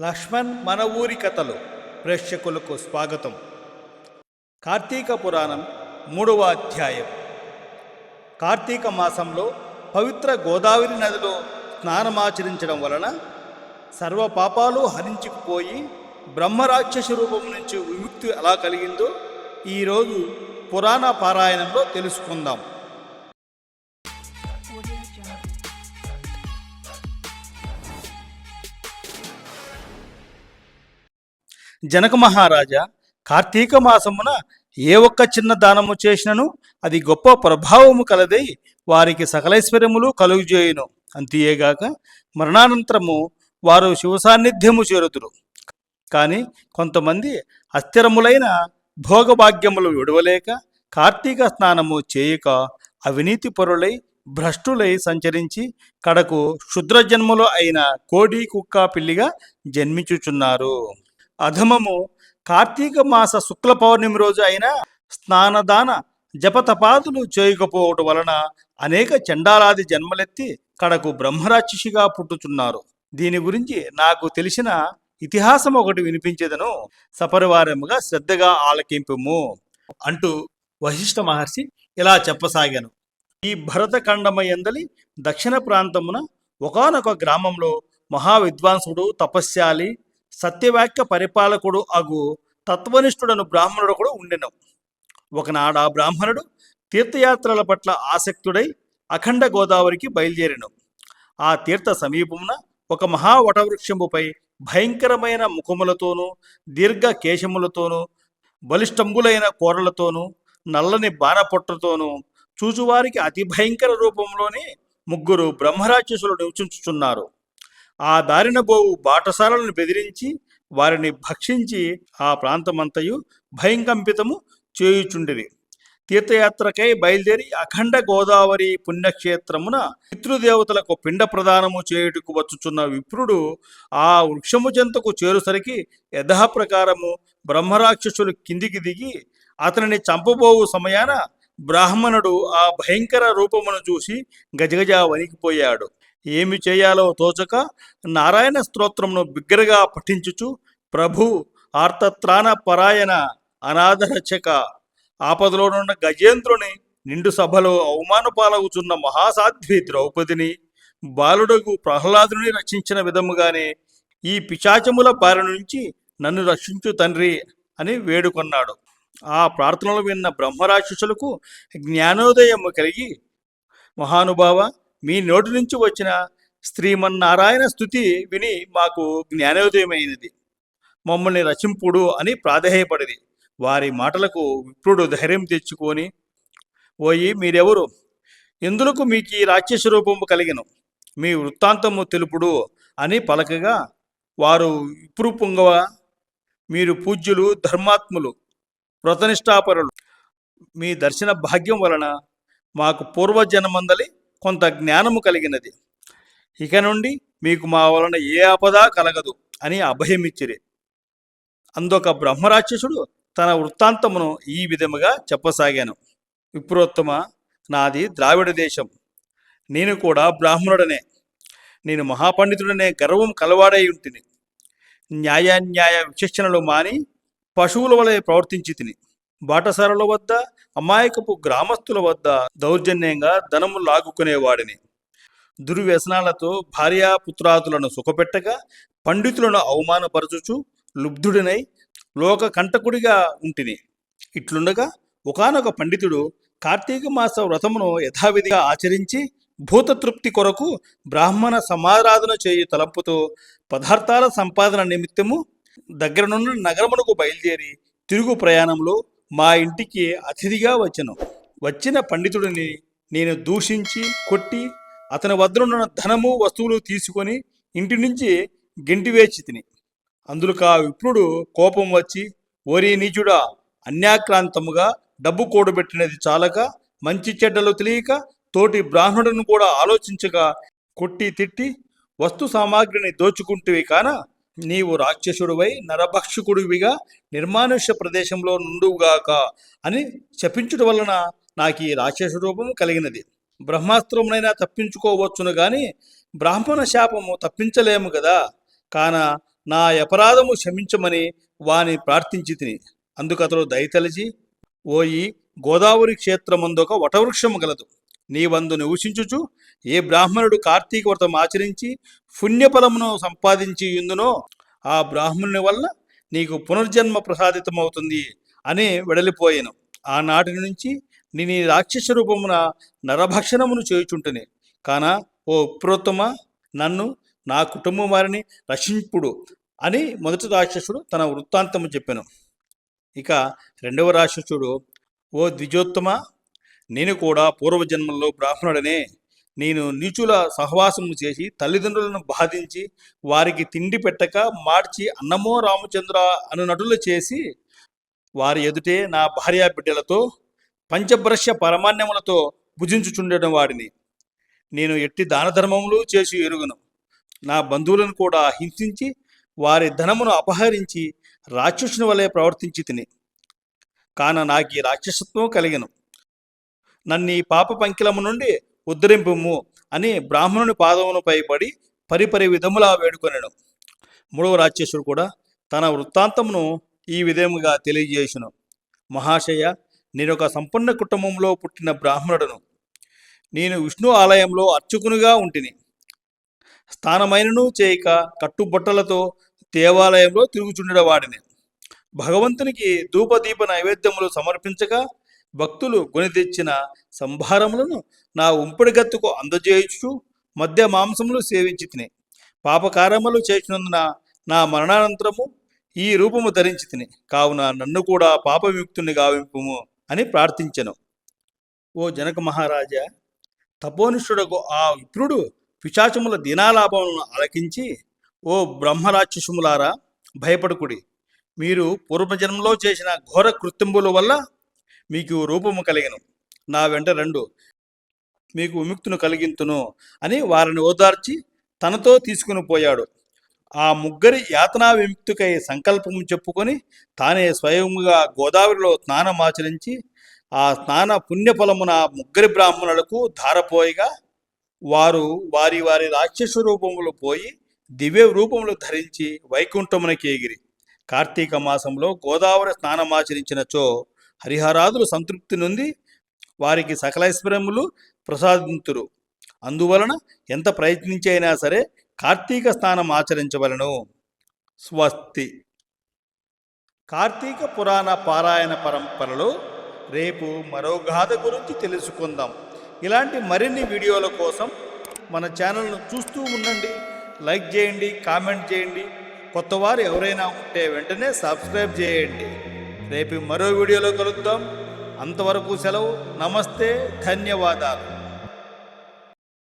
లక్ష్మణ్ మన ఊరి కథలు. ప్రేక్షకులకు స్వాగతం. కార్తీక పురాణం మూడవ అధ్యాయం. కార్తీక మాసంలో పవిత్ర గోదావరి నదిలో స్నానమాచరించడం వలన సర్వ పాపాలు హరించుకుపోయి బ్రహ్మరాక్షస రూపం నుంచి విముక్తి ఎలా కలిగిందో ఈరోజు పురాణ పారాయణంలో తెలుసుకుందాం. జనక మహారాజా కార్తీక మాసమున ఏ ఒక్క చిన్న దానము చేసినను అది గొప్ప ప్రభావము కలదై వారికి సకలైశ్వర్యములు కలుగుజేయును. అంతేగాక మరణానంతరము వారు శివ సాన్నిధ్యము చేరుతురు కానీ కొంతమంది అస్థిరములైన భోగభాగ్యములు విడవలేక కార్తీక స్నానము చేయక అవినీతి పరులై భ్రష్టులై సంచరించి కడకు క్షుద్ర జన్మలో అయిన కోడి కుక్క పిల్లిగా జన్మించుచున్నారు. అధమము కార్తీక మాస శుక్ల పౌర్ణమి రోజు అయిన స్నానదాన జపతపాదులు చేయకపోవటం వలన అనేక చండాలాది జన్మలెత్తి కడకు బ్రహ్మరాక్షసిగా పుట్టుచున్నారు. దీని గురించి నాకు తెలిసిన ఇతిహాసం ఒకటి వినిపించేదను. సపరివారముగా శ్రద్ధగా ఆలకింపుము అంటూ వశిష్ఠ మహర్షి ఇలా చెప్పసాగాను. ఈ భరతఖండమయందలి దక్షిణ ప్రాంతమున ఒకానొక గ్రామంలో మహావిద్వాంసుడు తపస్యాలి సత్యవాక్య పరిపాలకుడు అగు తత్వనిష్ఠుడను బ్రాహ్మణుడు కూడా ఉండెను ఒకనాడు ఆ బ్రాహ్మణుడు తీర్థయాత్రల పట్ల ఆసక్తుడై అఖండ గోదావరికి బయలుదేరిను. ఆ తీర్థ సమీపమున ఒక మహా వటవృక్షముపై భయంకరమైన ముఖములతోనూ దీర్ఘ కేశములతోనూ బలిష్టంబులైన కూరలతోనూ నల్లని బాణపొట్టతోనూ చూచువారికి అతి భయంకర రూపంలోనే ముగ్గురు బ్రహ్మరాక్షసులు నివసించుచున్నారు. ఆ దారిన బోవు బాటసారులను బెదిరించి వారిని భక్షించి ఆ ప్రాంతమంతయు భయంకంపితము చేయుచుండిరి. తీర్థయాత్రకై బయలుదేరి అఖండ గోదావరి పుణ్యక్షేత్రమున పితృదేవతలకు పిండ ప్రదానము చేయుటకు వచ్చుచున్న విప్రుడు ఆ వృక్షము చెంతకు చేరుసరికి యథాప్రకారము బ్రహ్మరాక్షసులు కిందికి దిగి అతనిని చంపబోవు సమయాన బ్రాహ్మణుడు ఆ భయంకర రూపమును చూసి గజగజ వణికిపోయాడు. ఏమి చేయాలో తోచక నారాయణ స్తోత్రమును బిగ్గరగా పఠించుచు ప్రభు ఆర్తత్రాణ పరాయణ అనాథరచక ఆపదలోనున్న గజేంద్రుని నిండు సభలో అవమానపాలవుచున్న మహాసాధ్వి ద్రౌపదిని బాలుడకు ప్రహ్లాదుని రక్షించిన విధముగానే ఈ పిశాచముల బారి నుంచి నన్ను రక్షించు తండ్రి అని వేడుకొన్నాడు. ఆ ప్రార్థనలు విన్న బ్రహ్మరాక్షసులకు జ్ఞానోదయము కలిగి మహానుభావ మీ నోటి నుంచి వచ్చిన శ్రీమన్నారాయణ స్థుతి విని మాకు జ్ఞానోదయమైనది. మమ్మల్ని రచింపుడు అని ప్రాధేయపడింది వారి మాటలకు విప్రుడు ధైర్యం తెచ్చుకొని ఓయి మీరెవరు? ఎందులకు మీకు ఈ రాక్షస రూపము కలిగిన? మీ వృత్తాంతము తెలుపుడు అని పలకగా వారు విప్రు పొంగవ మీరు పూజ్యులు ధర్మాత్ములు వ్రతనిష్టాపరులు మీ దర్శన భాగ్యం వలన మాకు పూర్వజన్మందలి కొంత జ్ఞానము కలిగినది. ఇక నుండి మీకు మా వలన ఏ ఆపద కలగదు అని అభయమిచ్చిరి. అందొక బ్రహ్మరాక్షసుడు తన వృత్తాంతమును ఈ విధముగా చెప్పసాగాను. విప్రోత్తమ నాది ద్రావిడ దేశం. నేను కూడా బ్రాహ్మణుడనే. నేను మహాపండితుడనే గర్వం కలవాడై ఉంటిని. న్యాయాన్యాయ విచక్షణలు మాని పశువుల వలె ప్రవర్తించి తిని బాటసారుల వద్ద అమాయకపు గ్రామస్తుల వద్ద దౌర్జన్యంగా ధనము లాగుకునేవాడిని. దుర్వ్యసనాలతో భార్యాపుత్రాదులను సుఖపెట్టగా పండితులను అవమానపరచుచు లుబ్ధుడినై లోక కంటకుడిగా ఉంటిని. ఇట్లుండగా ఒకానొక పండితుడు కార్తీక మాస వ్రతమును యథావిధిగా ఆచరించి భూతతృప్తి కొరకు బ్రాహ్మణ సమారాధన చేయు తలంపుతో పదార్థాల సంపాదన నిమిత్తము దగ్గరనున్న నగరమునకు బయలుదేరి తిరుగు ప్రయాణంలో మా ఇంటికి అతిథిగా వచ్చను. వచ్చిన పండితుడిని నేను దూషించి కొట్టి అతని వద్దనున్న ధనము వస్తువులు తీసుకొని ఇంటి నుంచి గెంటివేచి తిని. అందులో ఆ విప్రుడు కోపం వచ్చి ఓరి నీచుడా అన్యాక్రాంతముగా డబ్బు కూడబెట్టినది చాలక మంచి చెడ్డలు తెలియక తోటి బ్రాహ్మణులను కూడా ఆలోచించగా కొట్టి తిట్టి వస్తు సామాగ్రిని దోచుకుంటేవి కాన? నీవు రాక్షసుడివై నరభక్షకుడివిగా నిర్మానుష్య ప్రదేశంలో నుండుగాక అని శపించుట వలన నాకు ఈ రాక్షస రూపం కలిగినది. బ్రహ్మాస్త్రమునైనా తప్పించుకోవచ్చును గాని బ్రాహ్మణ శాపము తప్పించలేము కదా కాన నా అపరాధము క్షమించమని వాని ప్రార్థించి తిని అందుకతడు దయతలిచి ఓయి గోదావరి క్షేత్రమందొక వటవృక్షము గలదు. నీ వందు నివసించుచు ఏ బ్రాహ్మణుడు కార్తీక వ్రతం ఆచరించి పుణ్యఫలమును సంపాదించి ఇందునో ఆ బ్రాహ్మణుని వల్ల నీకు పునర్జన్మ ప్రసాదితమవుతుంది అని వెడలిపోయాను. ఆనాటి నుంచి నేను ఈ రాక్షస రూపమున నరభక్షణమును చేయుచుంటుని. కాన ఓ ఉప్రోత్తమ నన్ను నా కుటుంబం వారిని రక్షింపుడు అని మొదటి రాక్షసుడు తన వృత్తాంతము చెప్పాను. ఇక రెండవ రాక్షసుడు ఓ ద్విజోత్తమ నేను కూడా పూర్వజన్మల్లో బ్రాహ్మణుడనే. నేను నీచుల సహవాసము చేసి తల్లిదండ్రులను బాధించి వారికి తిండి పెట్టక మార్చి అన్నమో రామచంద్ర అను నటులు చేసి వారి ఎదుటే నా భార్యా బిడ్డలతో పంచభ్రష్య పరమాన్యములతో భుజించుచుండడం వాడిని. నేను ఎట్టి దాన ధర్మములు చేసి ఎరుగును. నా బంధువులను కూడా హింసించి వారి ధనమును అపహరించి రాక్షసుని వలె ప్రవర్తించి తిని. కాన నాకు ఈ రాక్షసత్వం కలిగను. నన్ను ఈ పాప పంకిలము నుండి ఉద్ధరింపుము అని బ్రాహ్మణుని పాదమునుపై పడి పరిపరి విధములా వేడుకొనెను. మూడవ రాక్షసుడు కూడా తన వృత్తాంతమును ఈ విధముగా తెలియజేసును మహాశయ నేను ఒక సంపన్న కుటుంబంలో పుట్టిన బ్రాహ్మణుడను. నేను విష్ణు ఆలయంలో అర్చకునిగా ఉంటిని. స్థానమైనను చేయక కట్టుబట్టలతో దేవాలయంలో తిరుగుచుండేవాడిని భగవంతునికి ధూపదీప నైవేద్యములు సమర్పించగా భక్తులు కొని తెచ్చిన సంభారములను నా ఉంపుడిగత్తుకు అందజేయుచు మధ్య మాంసములు సేవించి తిని. పాపకారములు చేసినందున నా మరణానంతరము ఈ రూపము ధరించి తిని. కావున నన్ను కూడా పాపవిముక్తుని గావింపుము అని ప్రార్థించెను. ఓ జనక మహారాజా తపోనిష్ఠుడకు ఆ విప్రుడు పిశాచముల దినాలాభములను ఆలకించి ఓ బ్రహ్మరాక్షసుములారా భయపడుకుడి. మీరు పూర్వజన్మలో చేసిన ఘోర కృత్యంబుల వల్ల మీకు రూపము కలిగను. నా వెంట రెండు. మీకు విముక్తును కలిగింతును అని వారిని ఓదార్చి తనతో తీసుకుని పోయాడు. ఆ ముగ్గురి యాతనా విముక్తికై సంకల్పము చెప్పుకొని తానే స్వయంగా గోదావరిలో స్నానమాచరించి ఆ స్నాన పుణ్యఫలమున ముగ్గురి బ్రాహ్మణులకు ధారపోయిగా వారు వారి వారి రాక్షస రూపములు పోయి దివ్య రూపములు ధరించి వైకుంఠమునకి ఎగిరి. కార్తీక మాసంలో గోదావరి స్నానమాచరించినచో హరిహరాదులు సంతృప్తి నుండి వారికి సకలైశ్వర్యములు ప్రసాదింతురు. అందువలన ఎంత ప్రయత్నించి అయినా సరే కార్తీక స్నానం ఆచరించవలను. స్వస్తి. కార్తీక పురాణ పారాయణ పరంపరలో రేపు మరో గాథ గురించి తెలుసుకుందాం. ఇలాంటి మరిన్ని వీడియోల కోసం మన ఛానల్ను చూస్తూ ఉండండి. లైక్ చేయండి కామెంట్ చేయండి. కొత్తవారు ఎవరైనా ఉంటే వెంటనే సబ్స్క్రైబ్ చేయండి. రేపు మరో వీడియోలో కలుద్దాం. అంతవరకు సెలవు. నమస్తే. ధన్యవాదాలు.